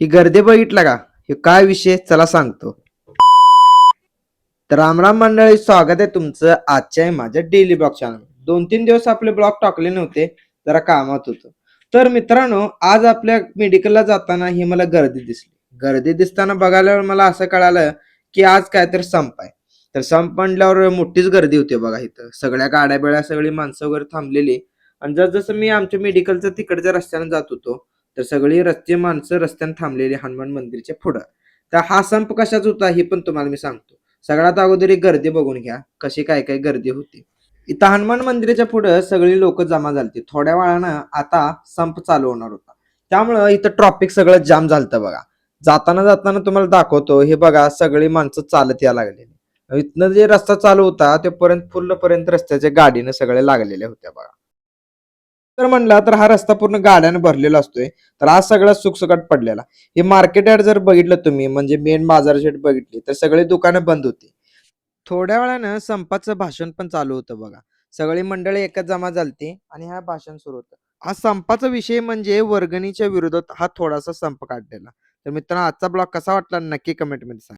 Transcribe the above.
ही गर्दी बघितला का? हे काय विषय? चला सांगतो. तर रामराम मंडळी स्वागत आहे तुमचं आजच्या माझ्या डेली ब्लॉग चॅनल दोन तीन दिवस आपले ब्लॉग टाकले नव्हते जरा कामात होतो. तर मित्रांनो आज आपल्या मेडिकलला जाताना ही मला गर्दी दिसली. गर्दी दिसताना बघायला मला असं कळालं की आज काय तर संप आहे. तर संप म्हणल्यावर मोठीच गर्दी होती बघा इथं. सगळ्या गाड्या बिड्या सगळी माणसं वगैरे थांबलेली. आणि जसं मी आमच्या मेडिकलचं तिकडच्या रस्त्याने जात होतो तर सगळी रस्ते माणसं रस्त्यानं थांबलेली हनुमान मंदिरच्या पुढं. तर हा संप कशाच होता हे पण तुम्हाला मी सांगतो. सगळ्यात अगोदर एक गर्दी बघून घ्या कशी काय काय गर्दी होती. इथं हनुमान मंदिराच्या पुढं सगळी लोक जमा झालती. थोड्या वेळानं आता संप चालू होणार होता. त्यामुळं इथं ट्रॉफिक सगळं जाम झालतं बघा. जाताना जाताना तुम्हाला दाखवतो हे बघा सगळी माणसं चालत या लागलेली. इथनं जे रस्ता चालू होता ते पर्यंत फुल्ल पर्यंत रस्त्याच्या गाडीनं सगळ्या लागलेल्या होत्या बघा. तर म्हणला तर हा रस्ता पूर्ण गाड्यानं भरलेला असतोय. तर आज सगळा सुखसुकाट पडलेला. हे मार्केट यार्ड जर बघितलं तुम्ही म्हणजे मेन बाजार शेट बघितली तर सगळी दुकानं बंद होती. थोड्या वेळानं संपाचं भाषण पण चालू होतं बघा. सगळी मंडळी एकच जमा झालती आणि हा भाषण सुरू होतं. हा संपाचा विषय म्हणजे वर्गणीच्या विरोधात हा थोडासा संप काढलेला. तर मित्रांनो आजचा ब्लॉग कसा वाटला नक्की कमेंटमध्ये सांगा.